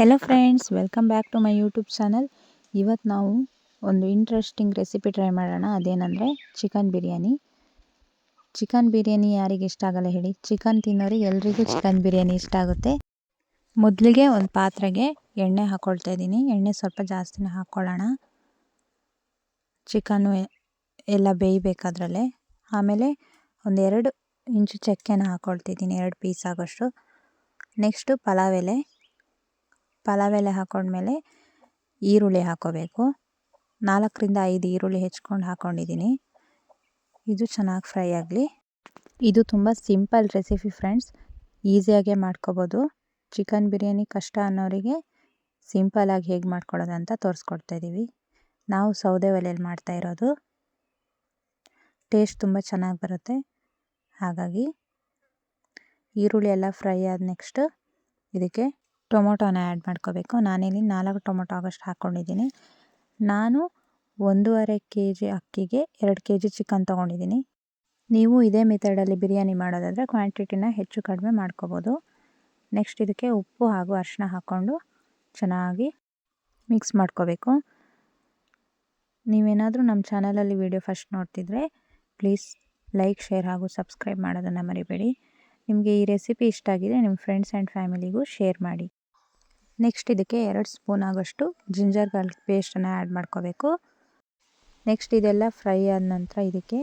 Hello friends welcome back to my YouTube channel ಇವತ್ತು ನಾವು ಒಂದು ಇಂಟ್ರೆಸ್ಟಿಂಗ್ ರೆಸಿಪಿ ಟ್ರೈ ಮಾಡೋಣ. ಅದೇನೆಂದರೆ ಚಿಕನ್ ಬಿರಿಯಾನಿ ಚಿಕನ್ ಬಿರಿಯಾನಿ ಯಾರಿಗೆ ಇಷ್ಟ ಆಗಲ್ಲ ಹೇಳಿ. ಚಿಕನ್ ತಿನ್ನೋರಿಗೆ ಎಲ್ರಿಗೂ ಚಿಕನ್ ಬಿರಿಯಾನಿ ಇಷ್ಟ ಆಗುತ್ತೆ. ಮೊದಲಿಗೆ ಒಂದು ಪಾತ್ರೆಗೆ ಎಣ್ಣೆ ಹಾಕ್ಕೊಳ್ತಾ ಇದ್ದೀನಿ. ಎಣ್ಣೆ ಸ್ವಲ್ಪ ಜಾಸ್ತಿನೇ ಹಾಕ್ಕೊಳ್ಳೋಣ ಚಿಕನ್ನು ಎಲ್ಲ ಬೇಯಬೇಕಾದ್ರಲ್ಲೇ. ಆಮೇಲೆ ಒಂದೆರಡು ಇಂಚು ಚಕ್ಕೆನ ಹಾಕ್ಕೊಳ್ತಿದ್ದೀನಿ ಎರಡು ಪೀಸ್ ಆಗೋಷ್ಟು. ನೆಕ್ಸ್ಟು ಪಲಾವ್ ಎಲೆ. ಪಲಾವ್ ಎಲೆ ಹಾಕೊಂಡ್ಮೇಲೆ ಈರುಳ್ಳಿ ಹಾಕೋಬೇಕು. ನಾಲ್ಕರಿಂದ ಐದು ಈರುಳ್ಳಿ ಹೆಚ್ಕೊಂಡು ಹಾಕ್ಕೊಂಡಿದ್ದೀನಿ ಇದು ಚೆನ್ನಾಗಿ ಫ್ರೈ ಆಗಲಿ. ಇದು ತುಂಬ ಸಿಂಪಲ್ ರೆಸಿಪಿ ಫ್ರೆಂಡ್ಸ್. ಈಸಿಯಾಗೆ ಮಾಡ್ಕೋಬೋದು. ಚಿಕನ್ ಬಿರಿಯಾನಿ ಕಷ್ಟ ಅನ್ನೋರಿಗೆ ಸಿಂಪಲಾಗಿ ಹೇಗೆ ಮಾಡ್ಕೊಳ್ಳೋದು ಅಂತ ತೋರಿಸ್ಕೊಡ್ತಾ ಇದ್ದೀವಿ ನಾವು ಸೌದೆ ಒಲೆಯಲ್ಲಿ ಮಾಡ್ತಾ ಇರೋದು. ಟೇಸ್ಟ್ ತುಂಬ ಚೆನ್ನಾಗಿ ಬರುತ್ತೆ. ಹಾಗಾಗಿ ಈರುಳ್ಳಿ ಎಲ್ಲ ಫ್ರೈ ಆದ ನೆಕ್ಸ್ಟ್ ಇದಕ್ಕೆ ಟೊಮೊಟೊನ ಆ್ಯಡ್ ಮಾಡ್ಕೋಬೇಕು. ನಾನಿಲ್ಲಿ ನಾಲ್ಕು ಟೊಮೊಟೊ ಆಗೋಷ್ಟು ಹಾಕ್ಕೊಂಡಿದ್ದೀನಿ ನಾನು ಒಂದೂವರೆ ಕೆ ಜಿ ಅಕ್ಕಿಗೆ ಎರಡು ಕೆ ಜಿ ಚಿಕನ್ ತೊಗೊಂಡಿದ್ದೀನಿ. ನೀವು ಇದೇ ಮೆಥಡಲ್ಲಿ ಬಿರಿಯಾನಿ ಮಾಡೋದಾದರೆ ಕ್ವಾಂಟಿಟಿನ ಹೆಚ್ಚು ಕಡಿಮೆ ಮಾಡ್ಕೋಬೋದು. ನೆಕ್ಸ್ಟ್ ಇದಕ್ಕೆ ಉಪ್ಪು ಹಾಗೂ ಅರಿಶಿನ ಹಾಕ್ಕೊಂಡು ಚೆನ್ನಾಗಿ ಮಿಕ್ಸ್ ಮಾಡ್ಕೋಬೇಕು. ನೀವೇನಾದರೂ ನಮ್ಮ ಚಾನಲಲ್ಲಿ ವಿಡಿಯೋ ಫಸ್ಟ್ ನೋಡ್ತಿದ್ರೆ ಪ್ಲೀಸ್ ಲೈಕ್ ಶೇರ್ ಹಾಗೂ ಸಬ್ಸ್ಕ್ರೈಬ್ ಮಾಡೋದನ್ನು ಮರಿಬೇಡಿ. ನಿಮಗೆ ಈ ರೆಸಿಪಿ ಇಷ್ಟ ಆಗಿದೆ ನಿಮ್ಮ ಫ್ರೆಂಡ್ಸ್ ಆ್ಯಂಡ್ ಫ್ಯಾಮಿಲಿಗೂ ಶೇರ್ ಮಾಡಿ. ನೆಕ್ಸ್ಟ್ ಇದಕ್ಕೆ ಎರಡು ಸ್ಪೂನ್ ಆಗೋಷ್ಟು ಜಿಂಜರ್ ಗಾರ್ಲಿಕ್ ಪೇಸ್ಟನ್ನು ಆ್ಯಡ್ ಮಾಡ್ಕೋಬೇಕು. ನೆಕ್ಸ್ಟ್ ಇದೆಲ್ಲ ಫ್ರೈ ಆದ ನಂತರ ಇದಕ್ಕೆ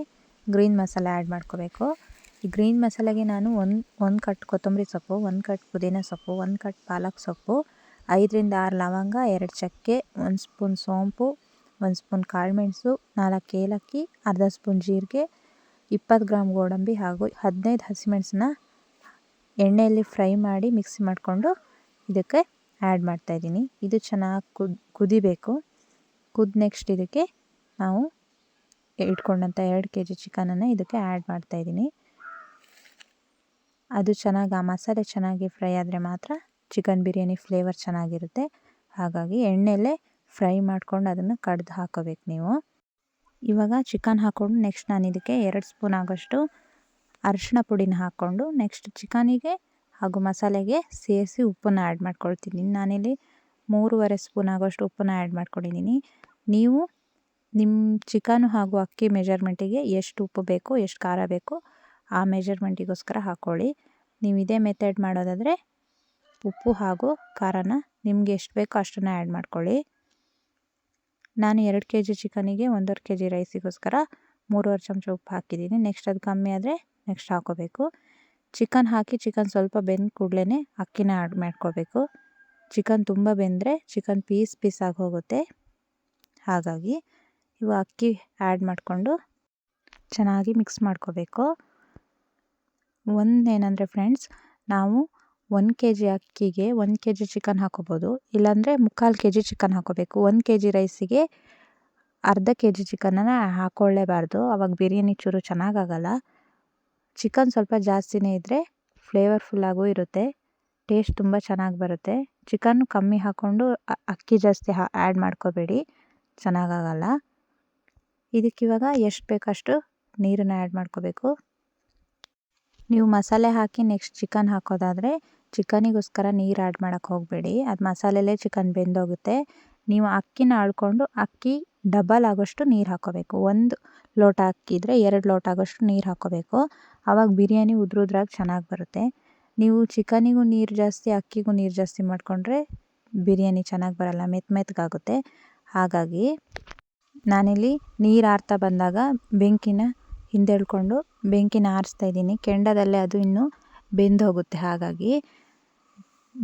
ಗ್ರೀನ್ ಮಸಾಲ ಆ್ಯಡ್ ಮಾಡ್ಕೋಬೇಕು. ಈ ಗ್ರೀನ್ ಮಸಾಲೆಗೆ ನಾನು ಒಂದು ಒಂದು ಕಟ್ ಕೊತ್ತಂಬರಿ ಸೊಪ್ಪು, ಒಂದು ಕಟ್ ಪುದೀನ ಸೊಪ್ಪು, ಒಂದು ಕಟ್ ಪಾಲಕ್ ಸೊಪ್ಪು, ಐದರಿಂದ ಆರು ಲವಂಗ, ಎರಡು ಚಕ್ಕೆ, ಒಂದು ಸ್ಪೂನ್ ಸೋಂಪು, ಒಂದು ಸ್ಪೂನ್ ಕಾಳುಮೆಣಸು ನಾಲ್ಕು ಏಲಕ್ಕಿ, ಅರ್ಧ ಸ್ಪೂನ್ ಜೀರಿಗೆ, ಇಪ್ಪತ್ತು ಗ್ರಾಮ್ ಗೋಡಂಬಿ ಹಾಗೂ ಹದಿನೈದು ಹಸಿಮೆಣಸನ್ನ ಎಣ್ಣೆಯಲ್ಲಿ ಫ್ರೈ ಮಾಡಿ ಮಿಕ್ಸಿ ಮಾಡಿಕೊಂಡು ಇದಕ್ಕೆ ಆ್ಯಡ್ ಮಾಡ್ತಾಯಿದ್ದೀನಿ ಇದು ಚೆನ್ನಾಗಿ ಕುದ್, ಕುದಿಬೇಕು. ಕುದ್ದು ನೆಕ್ಸ್ಟ್ ಇದಕ್ಕೆ ನಾವು ಇಟ್ಕೊಂಡಂಥ ಎರಡು ಕೆ ಜಿ ಚಿಕನನ್ನು ಇದಕ್ಕೆ ಆ್ಯಡ್ ಮಾಡ್ತಾಯಿದ್ದೀನಿ ಅದು ಚೆನ್ನಾಗಿ, ಆ ಮಸಾಲೆ ಚೆನ್ನಾಗಿ ಫ್ರೈ ಆದರೆ ಮಾತ್ರ ಚಿಕನ್ ಬಿರಿಯಾನಿ ಫ್ಲೇವರ್ ಚೆನ್ನಾಗಿರುತ್ತೆ. ಹಾಗಾಗಿ ಎಣ್ಣೆಯಲ್ಲೇ ಫ್ರೈ ಮಾಡ್ಕೊಂಡು ಅದನ್ನು ಕಡ್ದು ಹಾಕೋಬೇಕು ನೀವು. ಇವಾಗ ಚಿಕನ್ ಹಾಕ್ಕೊಂಡು ನೆಕ್ಸ್ಟ್ ನಾನು ಇದಕ್ಕೆ ಎರಡು ಸ್ಪೂನ್ ಆಗೋಷ್ಟು ಅರಿಶಿಣ ಪುಡಿನ ಹಾಕ್ಕೊಂಡು ನೆಕ್ಸ್ಟ್ ಚಿಕನಿಗೆ ಹಾಗೂ ಮಸಾಲೆಗೆ ಸೇರಿಸಿ ಉಪ್ಪನ್ನು ಆ್ಯಡ್ ಮಾಡ್ಕೊಳ್ತೀನಿ. ನಾನಿಲ್ಲಿ ಮೂರುವರೆ ಸ್ಪೂನ್ ಆಗೋಷ್ಟು ಉಪ್ಪನ್ನು ಆ್ಯಡ್ ಮಾಡ್ಕೊಂಡಿದ್ದೀನಿ. ನೀವು ನಿಮ್ಮ ಚಿಕನು ಹಾಗೂ ಅಕ್ಕಿ ಮೆಜರ್ಮೆಂಟಿಗೆ ಎಷ್ಟು ಉಪ್ಪು ಬೇಕು, ಎಷ್ಟು ಖಾರ ಬೇಕು ಆ ಮೆಜರ್ಮೆಂಟಿಗೋಸ್ಕರ ಹಾಕ್ಕೊಳ್ಳಿ ನೀವು ಇದೇ ಮೆಥಡ್ ಮಾಡೋದಾದರೆ ಉಪ್ಪು ಹಾಗೂ ಖಾರನ ನಿಮಗೆ ಎಷ್ಟು ಬೇಕೋ ಅಷ್ಟನ್ನು ಆ್ಯಡ್ ಮಾಡ್ಕೊಳ್ಳಿ. ನಾನು ಎರಡು ಕೆ ಜಿ ಚಿಕನಿಗೆ ಒಂದೂವರೆ ಕೆ ಜಿ ರೈಸಿಗೋಸ್ಕರ ಮೂರುವರೆ ಚಮಚ ಉಪ್ಪು ಹಾಕಿದ್ದೀನಿ. ನೆಕ್ಸ್ಟ್ ಅದು ಕಮ್ಮಿ ಆದರೆ ನೆಕ್ಸ್ಟ್ ಹಾಕೋಬೇಕು. ಚಿಕನ್ ಹಾಕಿ ಚಿಕನ್ ಸ್ವಲ್ಪ ಬೆಂದ ಕೂಡಲೇ ಅಕ್ಕಿನ ಆ್ಯಡ್ ಮಾಡ್ಕೋಬೇಕು. ಚಿಕನ್ ತುಂಬ ಬೆಂದರೆ ಚಿಕನ್ ಪೀಸ್ ಪೀಸ್ ಹೋಗುತ್ತೆ. ಹಾಗಾಗಿ ಇವು ಅಕ್ಕಿ ಆ್ಯಡ್ ಮಾಡಿಕೊಂಡು ಚೆನ್ನಾಗಿ ಮಿಕ್ಸ್ ಮಾಡ್ಕೋಬೇಕು. ಒಂದೇನೆಂದರೆ ಫ್ರೆಂಡ್ಸ್ ನಾವು ಒಂದು ಕೆ ಜಿ ಅಕ್ಕಿಗೆ ಒಂದು ಕೆ ಜಿ ಚಿಕನ್ ಹಾಕೋಬೋದು. ಇಲ್ಲಾಂದರೆ ಮುಕ್ಕಾಲು ಕೆ ಜಿ ಚಿಕನ್ ಹಾಕೋಬೇಕು. ಒಂದು ಕೆ ಜಿ ರೈಸಿಗೆ ಅರ್ಧ ಕೆ ಜಿ ಚಿಕನನ್ನು ಹಾಕ್ಕೊಳ್ಳೇಬಾರ್ದು ಅವಾಗ ಬಿರಿಯಾನಿ ಚೂರು ಚೆನ್ನಾಗಾಗಲ್ಲ ಚಿಕನ್ ಸ್ವಲ್ಪ ಜಾಸ್ತಿನೇ ಇದ್ದರೆ ಫ್ಲೇವರ್ಫುಲ್ಲಾಗೂ ಇರುತ್ತೆ. ಟೇಸ್ಟ್ ತುಂಬ ಚೆನ್ನಾಗಿ ಬರುತ್ತೆ. ಚಿಕನ್ ಕಮ್ಮಿ ಹಾಕ್ಕೊಂಡು ಅಕ್ಕಿ ಜಾಸ್ತಿ ಹಾ ಆ್ಯಡ್ ಮಾಡ್ಕೋಬೇಡಿ. ಚೆನ್ನಾಗಾಗಲ್ಲ. ಇದಕ್ಕಿವಾಗ ಎಷ್ಟು ಬೇಕಷ್ಟು ನೀರನ್ನು ಆ್ಯಡ್ ಮಾಡ್ಕೋಬೇಕು. ನೀವು ಮಸಾಲೆ ಹಾಕಿ ನೆಕ್ಸ್ಟ್ ಚಿಕನ್ ಹಾಕೋದಾದರೆ ಚಿಕನಿಗೋಸ್ಕರ ನೀರು ಆ್ಯಡ್ ಮಾಡೋಕ್ಕೆ ಹೋಗಬೇಡಿ. ಅದು ಮಸಾಲೆಲೇ ಚಿಕನ್ ಬೆಂದೋಗುತ್ತೆ. ನೀವು ಅಕ್ಕಿನ ಆಳ್ಕೊಂಡು ಅಕ್ಕಿ ಡಬಲ್ ಆಗೋಷ್ಟು ನೀರು ಹಾಕ್ಕೋಬೇಕು ಒಂದು ಲೋಟ ಅಕ್ಕಿ ಇದ್ದರೆ ಎರಡು ಲೋಟ ಆಗೋಷ್ಟು ನೀರು ಹಾಕ್ಕೋಬೇಕು ಆವಾಗ ಬಿರಿಯಾನಿ ಉದ್ರ ಚೆನ್ನಾಗಿ ಬರುತ್ತೆ. ನೀವು ಚಿಕನಿಗೂ ನೀರು ಜಾಸ್ತಿ, ಅಕ್ಕಿಗೂ ನೀರು ಜಾಸ್ತಿ ಮಾಡಿಕೊಂಡ್ರೆ ಬಿರಿಯಾನಿ ಚೆನ್ನಾಗಿ ಬರಲ್ಲ ಮೆತ್ತ ಮೆತ್ತಗಾಗುತ್ತೆ ಹಾಗಾಗಿ ನಾನಿಲ್ಲಿ ನೀರು ಆರ್ತಾ ಬಂದಾಗ ಬೆಂಕಿನ ಹಿಂದೆಳ್ಕೊಂಡು ಬೆಂಕಿನ ಆರಿಸ್ತಾ ಇದ್ದೀನಿ. ಕೆಂಡದಲ್ಲೇ ಅದು ಇನ್ನೂ ಬೆಂದು ಹೋಗುತ್ತೆ. ಹಾಗಾಗಿ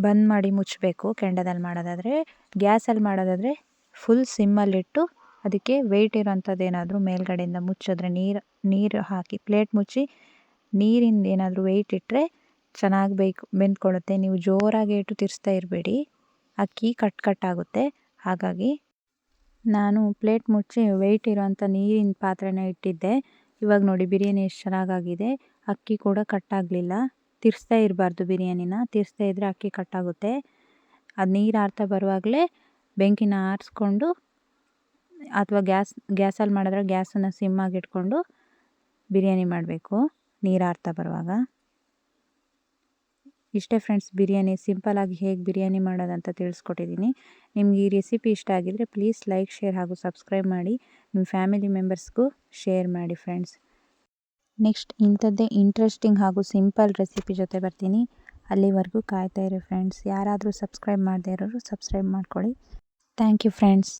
ಬಂದ್ ಮಾಡಿ ಮುಚ್ಚಬೇಕು ಕೆಂಡದಲ್ಲಿ ಮಾಡೋದಾದರೆ. ಗ್ಯಾಸಲ್ಲಿ ಮಾಡೋದಾದರೆ ಫುಲ್ ಸಿಮ್ಮಲ್ಲಿಟ್ಟು ಅದಕ್ಕೆ ವೆಯ್ಟ್ ಇರೋಂಥದ್ದು ಏನಾದರೂ ಮೇಲ್ಗಡೆಯಿಂದ ಮುಚ್ಚಿದ್ರೆ ನೀರು ನೀರು ಹಾಕಿ ಪ್ಲೇಟ್ ಮುಚ್ಚಿ ನೀರಿಂದ ಏನಾದರೂ ವೆಯ್ಟ್ ಇಟ್ಟರೆ ಚೆನ್ನಾಗಿ ಬೇಕು ಬೆಂದ್ಕೊಳ್ಳುತ್ತೆ. ನೀವು ಜೋರಾಗಿ ಇಟ್ಟು ತಿರ್ಸ್ತಾ ಇರಬೇಡಿ. ಅಕ್ಕಿ ಕಟ್ ಕಟ್ಟಾಗುತ್ತೆ ಹಾಗಾಗಿ ನಾನು ಪ್ಲೇಟ್ ಮುಚ್ಚಿ ವೆಯ್ಟ್ ಇರೋಂಥ ನೀರಿನ ಪಾತ್ರೆನ ಇಟ್ಟಿದ್ದೆ. ಇವಾಗ ನೋಡಿ ಬಿರಿಯಾನಿ ಎಷ್ಟು ಚೆನ್ನಾಗಾಗಿದೆ. ಅಕ್ಕಿ ಕೂಡ ಕಟ್ಟಾಗಲಿಲ್ಲ ತಿರ್ಸ್ತಾ ಇರಬಾರ್ದು ಬಿರಿಯಾನಿನ. ತಿರ್ಸ್ತಾ ಇದ್ದರೆ ಅಕ್ಕಿ ಕಟ್ಟಾಗುತ್ತೆ. ಅದು ನೀರು ಆರ್ತಾ ಬರುವಾಗಲೇ ಬೆಂಕಿನ ಆರಿಸ್ಕೊಂಡು ಅಥವಾ ಗ್ಯಾಸ್, ಗ್ಯಾಸಲ್ಲಿ ಮಾಡಿದ್ರೆ ಗ್ಯಾಸನ್ನು ಸಿಮ್ಮಾಗಿ ಇಟ್ಕೊಂಡು ಬಿರಿಯಾನಿ ಮಾಡಬೇಕು ನೀರು ಆರ್ತಾ ಬರುವಾಗ. ಇಷ್ಟೇ ಫ್ರೆಂಡ್ಸ್, ಬಿರಿಯಾನಿ ಸಿಂಪಲಾಗಿ ಹೇಗೆ ಬಿರಿಯಾನಿ ಮಾಡೋದಂತ ತಿಳಿಸ್ಕೊಟ್ಟಿದ್ದೀನಿ ನಿಮ್ಗೆ ಈ ರೆಸಿಪಿ ಇಷ್ಟ ಆಗಿದ್ದರೆ ಪ್ಲೀಸ್ ಲೈಕ್, ಶೇರ್ ಹಾಗೂ ಸಬ್ಸ್ಕ್ರೈಬ್ ಮಾಡಿ. ನಿಮ್ಮ ಫ್ಯಾಮಿಲಿ ಮೆಂಬರ್ಸ್ಗೂ ಶೇರ್ ಮಾಡಿ ಫ್ರೆಂಡ್ಸ್. ನೆಕ್ಸ್ಟ್ ಇಂಥದ್ದೇ ಇಂಟ್ರೆಸ್ಟಿಂಗ್ ಹಾಗೂ ಸಿಂಪಲ್ ರೆಸಿಪಿ ಜೊತೆ ಬರ್ತೀನಿ. ಅಲ್ಲಿವರೆಗೂ ಕಾಯ್ತಾ ಇರಿ ಫ್ರೆಂಡ್ಸ್ ಯಾರಾದರೂ ಸಬ್ಸ್ಕ್ರೈಬ್ ಮಾಡದೇ ಇರೋರು ಸಬ್ಸ್ಕ್ರೈಬ್ ಮಾಡ್ಕೊಳ್ಳಿ. Thank you friends